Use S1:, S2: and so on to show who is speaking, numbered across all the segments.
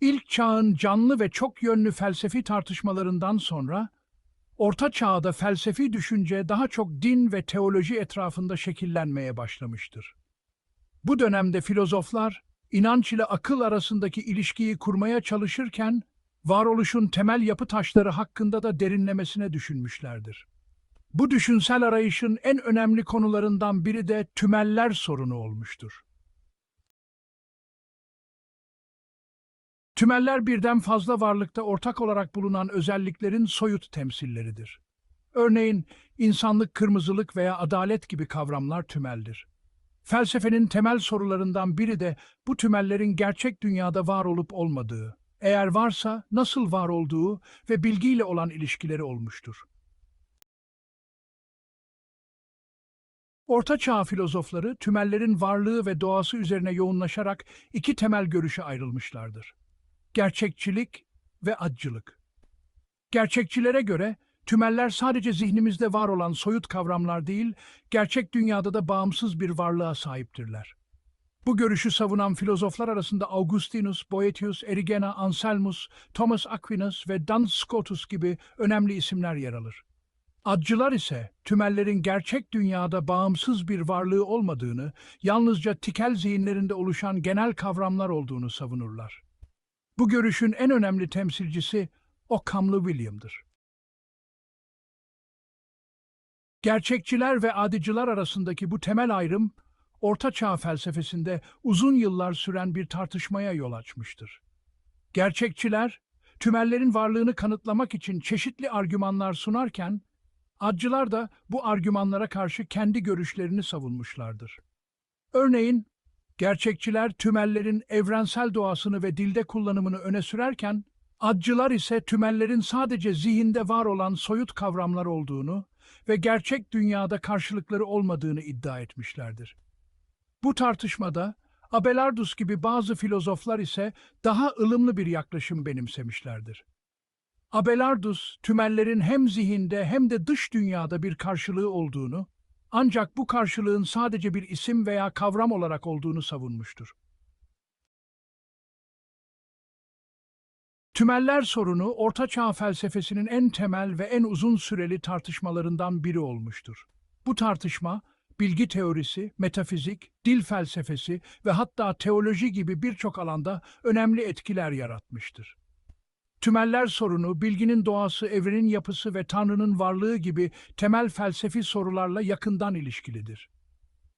S1: İlk çağın canlı ve çok yönlü felsefi tartışmalarından sonra, Orta Çağ'da felsefi düşünce daha çok din ve teoloji etrafında şekillenmeye başlamıştır. Bu dönemde filozoflar, inanç ile akıl arasındaki ilişkiyi kurmaya çalışırken, varoluşun temel yapı taşları hakkında da derinlemesine düşünmüşlerdir. Bu düşünsel arayışın en önemli konularından biri de tümeller sorunu olmuştur. Tümeller birden fazla varlıkta ortak olarak bulunan özelliklerin soyut temsilleridir. Örneğin insanlık, kırmızılık veya adalet gibi kavramlar tümeldir. Felsefenin temel sorularından biri de bu tümellerin gerçek dünyada var olup olmadığı, eğer varsa nasıl var olduğu ve bilgiyle olan ilişkileri olmuştur. Orta Çağ filozofları tümellerin varlığı ve doğası üzerine yoğunlaşarak iki temel görüşe ayrılmışlardır. Gerçekçilik ve acılık. Gerçekçilere göre tümeller sadece zihnimizde var olan soyut kavramlar değil, gerçek dünyada da bağımsız bir varlığa sahiptirler. Bu görüşü savunan filozoflar arasında Augustinus, Boethius, Erigena, Anselmus, Thomas Aquinas ve Duns Scotus gibi önemli isimler yer alır. Adcılar ise tümellerin gerçek dünyada bağımsız bir varlığı olmadığını, yalnızca tikel zihinlerinde oluşan genel kavramlar olduğunu savunurlar. Bu görüşün en önemli temsilcisi Occam'lı William'dır. Gerçekçiler ve adicılar arasındaki bu temel ayrım, Orta Çağ felsefesinde uzun yıllar süren bir tartışmaya yol açmıştır. Gerçekçiler, tümellerin varlığını kanıtlamak için çeşitli argümanlar sunarken, adcılar da bu argümanlara karşı kendi görüşlerini savunmuşlardır. Örneğin, gerçekçiler tümellerin evrensel doğasını ve dilde kullanımını öne sürerken, adcılar ise tümellerin sadece zihinde var olan soyut kavramlar olduğunu ve gerçek dünyada karşılıkları olmadığını iddia etmişlerdir. Bu tartışmada Abelardus gibi bazı filozoflar ise daha ılımlı bir yaklaşım benimsemişlerdir. Abelardus, tümellerin hem zihinde hem de dış dünyada bir karşılığı olduğunu, ancak bu karşılığın sadece bir isim veya kavram olarak olduğunu savunmuştur. Tümeller sorunu, Orta Çağ felsefesinin en temel ve en uzun süreli tartışmalarından biri olmuştur. Bu tartışma, bilgi teorisi, metafizik, dil felsefesi ve hatta teoloji gibi birçok alanda önemli etkiler yaratmıştır. Tümeller sorunu, bilginin doğası, evrenin yapısı ve Tanrı'nın varlığı gibi temel felsefi sorularla yakından ilişkilidir.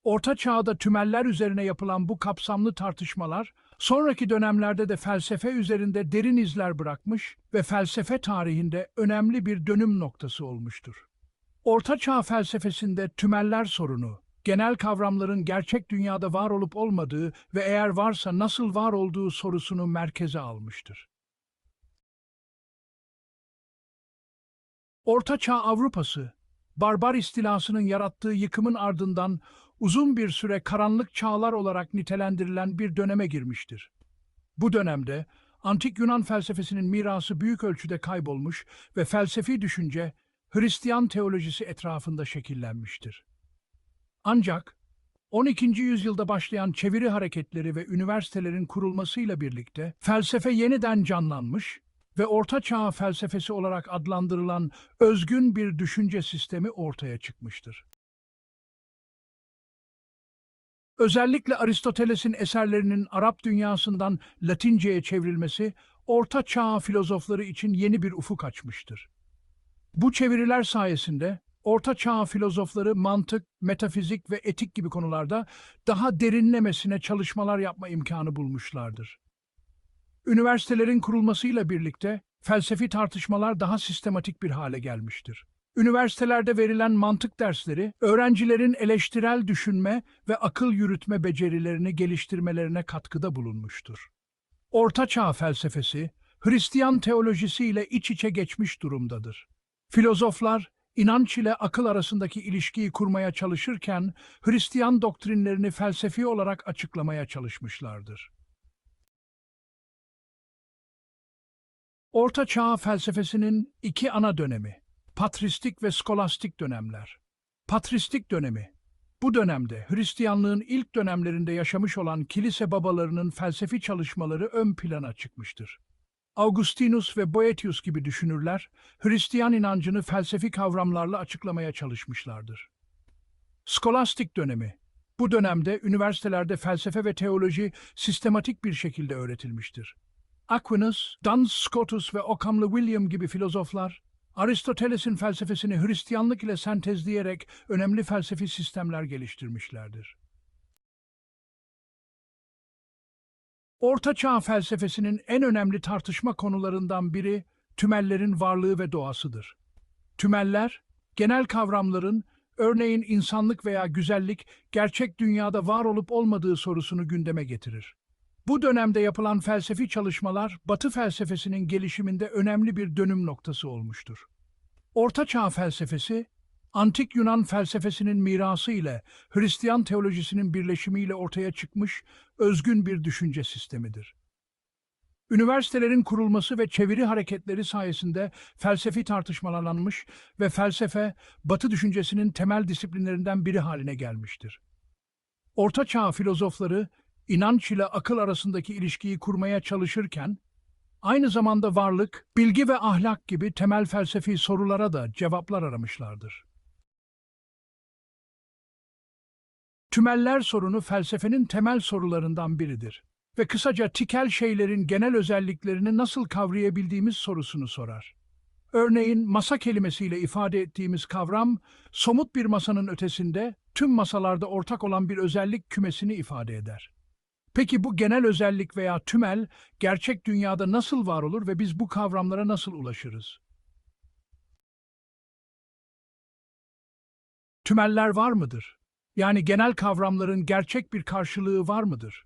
S1: Orta Çağ'da tümeller üzerine yapılan bu kapsamlı tartışmalar, sonraki dönemlerde de felsefe üzerinde derin izler bırakmış ve felsefe tarihinde önemli bir dönüm noktası olmuştur. Orta Çağ felsefesinde tümeller sorunu, genel kavramların gerçek dünyada var olup olmadığı ve eğer varsa nasıl var olduğu sorusunu merkeze almıştır. Orta Çağ Avrupası, barbar istilasının yarattığı yıkımın ardından uzun bir süre karanlık çağlar olarak nitelendirilen bir döneme girmiştir. Bu dönemde antik Yunan felsefesinin mirası büyük ölçüde kaybolmuş ve felsefi düşünce Hristiyan teolojisi etrafında şekillenmiştir. Ancak 12. yüzyılda başlayan çeviri hareketleri ve üniversitelerin kurulmasıyla birlikte felsefe yeniden canlanmış ve Orta Çağ felsefesi olarak adlandırılan özgün bir düşünce sistemi ortaya çıkmıştır. Özellikle Aristoteles'in eserlerinin Arap dünyasından Latince'ye çevrilmesi, Orta Çağ filozofları için yeni bir ufuk açmıştır. Bu çeviriler sayesinde Orta Çağ filozofları mantık, metafizik ve etik gibi konularda daha derinlemesine çalışmalar yapma imkanı bulmuşlardır. Üniversitelerin kurulmasıyla birlikte felsefi tartışmalar daha sistematik bir hale gelmiştir. Üniversitelerde verilen mantık dersleri, öğrencilerin eleştirel düşünme ve akıl yürütme becerilerini geliştirmelerine katkıda bulunmuştur. Orta Çağ felsefesi, Hristiyan teolojisiyle iç içe geçmiş durumdadır. Filozoflar, inanç ile akıl arasındaki ilişkiyi kurmaya çalışırken, Hristiyan doktrinlerini felsefi olarak açıklamaya çalışmışlardır. Orta Çağ felsefesinin iki ana dönemi, patristik ve skolastik dönemler. Patristik dönemi, Bu dönemde Hristiyanlığın ilk dönemlerinde yaşamış olan kilise babalarının felsefi çalışmaları ön plana çıkmıştır. Augustinus ve Boetius gibi düşünürler, Hristiyan inancını felsefi kavramlarla açıklamaya çalışmışlardır. Skolastik dönemi Bu dönemde üniversitelerde felsefe ve teoloji sistematik bir şekilde öğretilmiştir. Aquinas, Duns Scotus ve Occam'lı William gibi filozoflar, Aristoteles'in felsefesini Hristiyanlık ile sentezleyerek önemli felsefi sistemler geliştirmişlerdir. Orta Çağ felsefesinin en önemli tartışma konularından biri tümellerin varlığı ve doğasıdır. Tümeller, genel kavramların, örneğin insanlık veya güzellik, gerçek dünyada var olup olmadığı sorusunu gündeme getirir. Bu dönemde yapılan felsefi çalışmalar, Batı felsefesinin gelişiminde önemli bir dönüm noktası olmuştur. Orta Çağ felsefesi, Antik Yunan felsefesinin mirası ile Hristiyan teolojisinin birleşimiyle ortaya çıkmış özgün bir düşünce sistemidir. Üniversitelerin kurulması ve çeviri hareketleri sayesinde felsefi tartışmalanmış ve felsefe, Batı düşüncesinin temel disiplinlerinden biri haline gelmiştir. Orta Çağ filozofları, inanç ile akıl arasındaki ilişkiyi kurmaya çalışırken, aynı zamanda varlık, bilgi ve ahlak gibi temel felsefi sorulara da cevaplar aramışlardır. Tümeller sorunu felsefenin temel sorularından biridir ve kısaca tikel şeylerin genel özelliklerini nasıl kavrayabildiğimiz sorusunu sorar. Örneğin masa kelimesiyle ifade ettiğimiz kavram, somut bir masanın ötesinde tüm masalarda ortak olan bir özellik kümesini ifade eder. Peki bu genel özellik veya tümel gerçek dünyada nasıl var olur ve biz bu kavramlara nasıl ulaşırız? Tümeller var mıdır? Yani genel kavramların gerçek bir karşılığı var mıdır?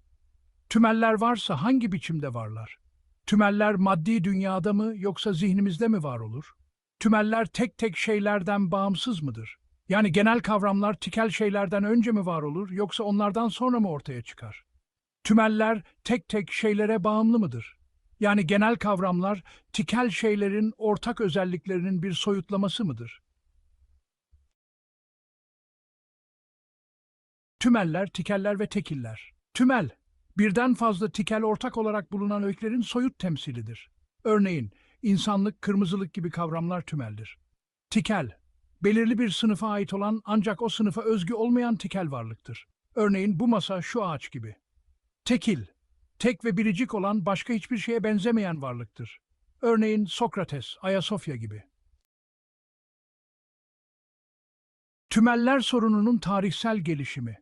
S1: Tümeller varsa hangi biçimde varlar? Tümeller maddi dünyada mı yoksa zihnimizde mi var olur? Tümeller tek tek şeylerden bağımsız mıdır? Yani genel kavramlar tikel şeylerden önce mi var olur yoksa onlardan sonra mı ortaya çıkar? Tümeller tek tek şeylere bağımlı mıdır? Yani genel kavramlar tikel şeylerin ortak özelliklerinin bir soyutlaması mıdır? Tümeller, tikeller ve tekiller. Tümel, birden fazla tikel ortak olarak bulunan öyklerin soyut temsilidir. Örneğin, insanlık, kırmızılık gibi kavramlar tümeldir. Tikel, belirli bir sınıfa ait olan ancak o sınıfa özgü olmayan tikel varlıktır. Örneğin bu masa şu ağaç gibi. Tekil, tek ve biricik olan başka hiçbir şeye benzemeyen varlıktır. Örneğin Sokrates, Ayasofya gibi. Tümeller sorununun tarihsel gelişimi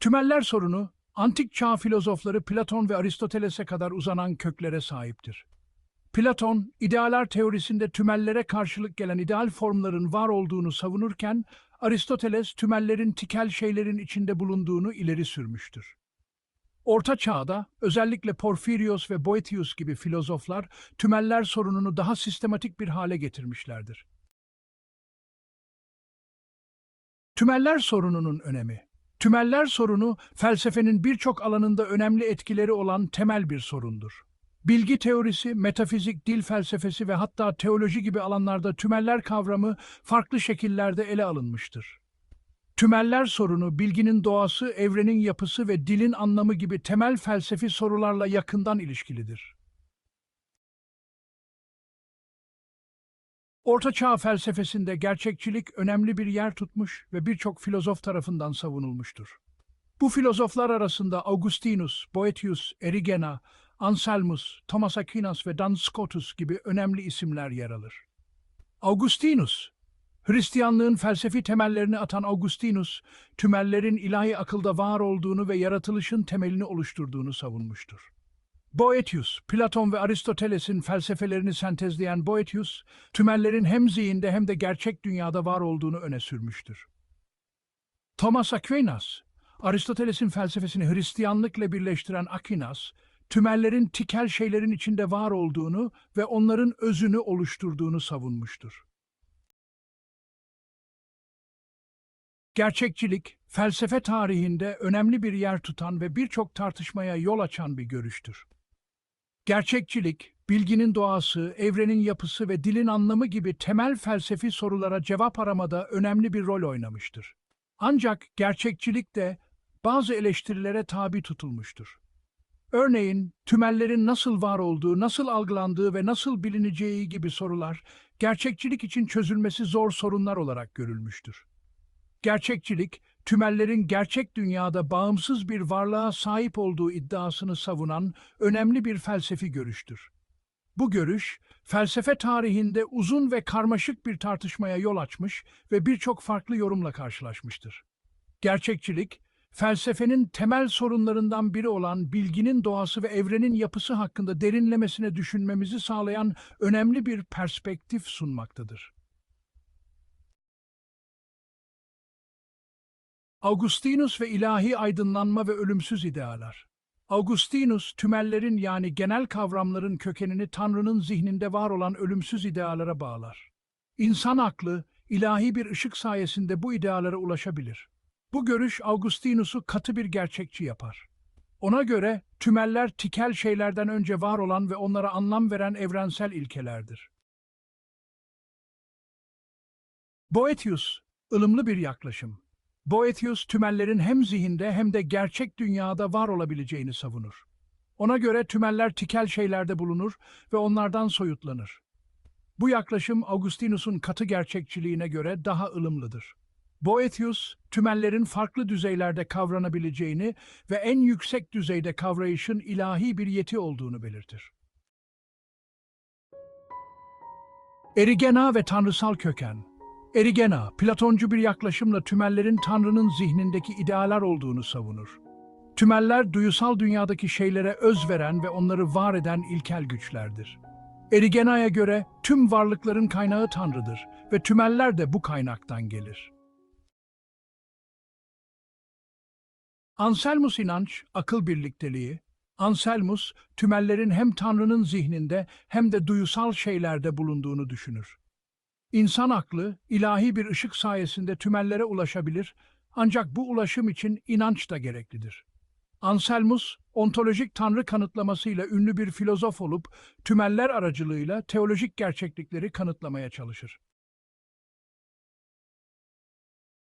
S1: Tümeller sorunu, antik çağ filozofları Platon ve Aristoteles'e kadar uzanan köklere sahiptir. Platon, idealar teorisinde tümellere karşılık gelen ideal formların var olduğunu savunurken, Aristoteles tümellerin tikel şeylerin içinde bulunduğunu ileri sürmüştür. Orta Çağ'da özellikle Porfirios ve Boetius gibi filozoflar tümeller sorununu daha sistematik bir hale getirmişlerdir. Tümeller sorununun önemi Tümeller sorunu felsefenin birçok alanında önemli etkileri olan temel bir sorundur. Bilgi teorisi, metafizik, dil felsefesi ve hatta teoloji gibi alanlarda tümeller kavramı farklı şekillerde ele alınmıştır. Tümeller sorunu, bilginin doğası, evrenin yapısı ve dilin anlamı gibi temel felsefi sorularla yakından ilişkilidir. Orta Çağ felsefesinde gerçekçilik önemli bir yer tutmuş ve birçok filozof tarafından savunulmuştur. Bu filozoflar arasında Augustinus, Boetius, Erigena, Anselmus, Thomas Aquinas ve Duns Scotus gibi önemli isimler yer alır. Augustinus, Hristiyanlığın felsefi temellerini atan Augustinus, tümellerin ilahi akılda var olduğunu ve yaratılışın temelini oluşturduğunu savunmuştur. Boetius, Platon ve Aristoteles'in felsefelerini sentezleyen Boetius, tümellerin hem zihinde hem de gerçek dünyada var olduğunu öne sürmüştür. Thomas Aquinas, Aristoteles'in felsefesini Hristiyanlıkla birleştiren Aquinas, tümellerin tikel şeylerin içinde var olduğunu ve onların özünü oluşturduğunu savunmuştur. Gerçekçilik, felsefe tarihinde önemli bir yer tutan ve birçok tartışmaya yol açan bir görüştür. Gerçekçilik, bilginin doğası, evrenin yapısı ve dilin anlamı gibi temel felsefi sorulara cevap aramada önemli bir rol oynamıştır. Ancak gerçekçilik de bazı eleştirilere tabi tutulmuştur. Örneğin tümellerin nasıl var olduğu, nasıl algılandığı ve nasıl bilineceği gibi sorular gerçekçilik için çözülmesi zor sorunlar olarak görülmüştür. Gerçekçilik, tümellerin gerçek dünyada bağımsız bir varlığa sahip olduğu iddiasını savunan önemli bir felsefi görüştür. Bu görüş, felsefe tarihinde uzun ve karmaşık bir tartışmaya yol açmış ve birçok farklı yorumla karşılaşmıştır. Gerçekçilik, felsefenin temel sorunlarından biri olan bilginin doğası ve evrenin yapısı hakkında derinlemesine düşünmemizi sağlayan önemli bir perspektif sunmaktadır. Augustinus ve ilahi aydınlanma ve ölümsüz idealar. Augustinus, tümellerin yani genel kavramların kökenini Tanrı'nın zihninde var olan ölümsüz idealara bağlar. İnsan aklı, ilahi bir ışık sayesinde bu idealara ulaşabilir. Bu görüş Augustinus'u katı bir gerçekçi yapar. Ona göre tümeller tikel şeylerden önce var olan ve onlara anlam veren evrensel ilkelerdir. Boethius, ılımlı bir yaklaşım. Boethius tümellerin hem zihinde hem de gerçek dünyada var olabileceğini savunur. Ona göre tümeller tikel şeylerde bulunur ve onlardan soyutlanır. Bu yaklaşım Augustinus'un katı gerçekçiliğine göre daha ılımlıdır. Boethius, tümellerin farklı düzeylerde kavranabileceğini ve en yüksek düzeyde kavrayışın ilahi bir yeti olduğunu belirtir. Erigena ve tanrısal köken Erigena, Platoncu bir yaklaşımla tümellerin Tanrı'nın zihnindeki idealer olduğunu savunur. Tümeller, duyusal dünyadaki şeylere öz veren ve onları var eden ilkel güçlerdir. Erigena'ya göre tüm varlıkların kaynağı Tanrı'dır ve tümeller de bu kaynaktan gelir. Anselmus inanç, akıl birlikteliği, Anselmus, tümellerin hem Tanrı'nın zihninde hem de duyusal şeylerde bulunduğunu düşünür. İnsan aklı, ilahi bir ışık sayesinde tümellere ulaşabilir, ancak bu ulaşım için inanç da gereklidir. Anselmus, ontolojik tanrı kanıtlamasıyla ünlü bir filozof olup, tümeller aracılığıyla teolojik gerçeklikleri kanıtlamaya çalışır.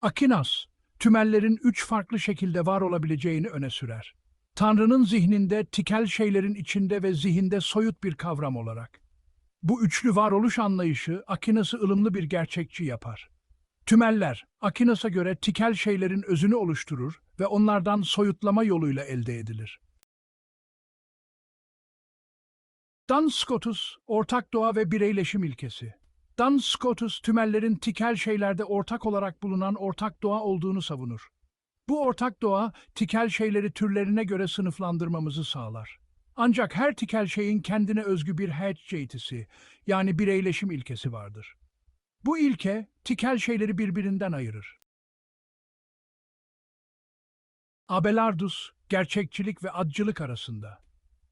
S1: Aquinas, tümellerin üç farklı şekilde var olabileceğini öne sürer. Tanrı'nın zihninde, tikel şeylerin içinde ve zihinde soyut bir kavram olarak. Bu üçlü varoluş anlayışı Akinas'ı ılımlı bir gerçekçi yapar. Tümeller, Akinas'a göre tikel şeylerin özünü oluşturur ve onlardan soyutlama yoluyla elde edilir. Duns Scotus, ortak doğa ve bireyleşim ilkesi. Duns Scotus, tümellerin tikel şeylerde ortak olarak bulunan ortak doğa olduğunu savunur. Bu ortak doğa, tikel şeyleri türlerine göre sınıflandırmamızı sağlar. Ancak her tikel şeyin kendine özgü bir hedgeitisi, yani bireyleşim ilkesi vardır. Bu ilke, tikel şeyleri birbirinden ayırır. Abelardus, gerçekçilik ve adcılık arasında.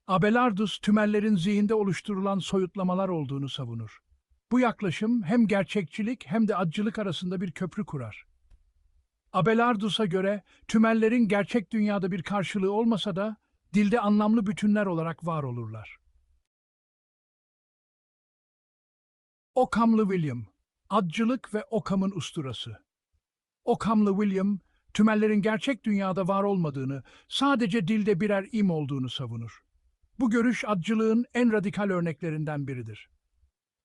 S1: Abelardus, tümellerin zihinde oluşturulan soyutlamalar olduğunu savunur. Bu yaklaşım hem gerçekçilik hem de adcılık arasında bir köprü kurar. Abelardus'a göre tümellerin gerçek dünyada bir karşılığı olmasa da dilde anlamlı bütünler olarak var olurlar. Okamlı William, adcılık ve Okam'ın usturası. Okamlı William, tümellerin gerçek dünyada var olmadığını, sadece dilde birer im olduğunu savunur. Bu görüş adcılığın en radikal örneklerinden biridir.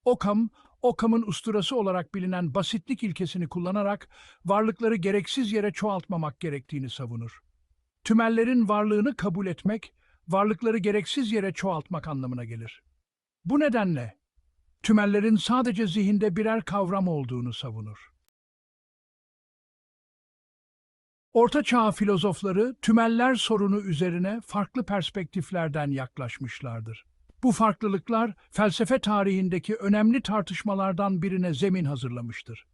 S1: Okam, Okam'ın usturası olarak bilinen basitlik ilkesini kullanarak varlıkları gereksiz yere çoğaltmamak gerektiğini savunur. Tümellerin varlığını kabul etmek, varlıkları gereksiz yere çoğaltmak anlamına gelir. Bu nedenle tümellerin sadece zihinde birer kavram olduğunu savunur. Orta Çağ filozofları tümeller sorunu üzerine farklı perspektiflerden yaklaşmışlardır. Bu farklılıklar felsefe tarihindeki önemli tartışmalardan birine zemin hazırlamıştır.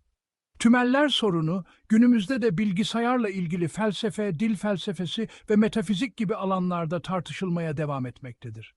S1: Tümeller sorunu günümüzde de bilgisayarla ilgili felsefe, dil felsefesi ve metafizik gibi alanlarda tartışılmaya devam etmektedir.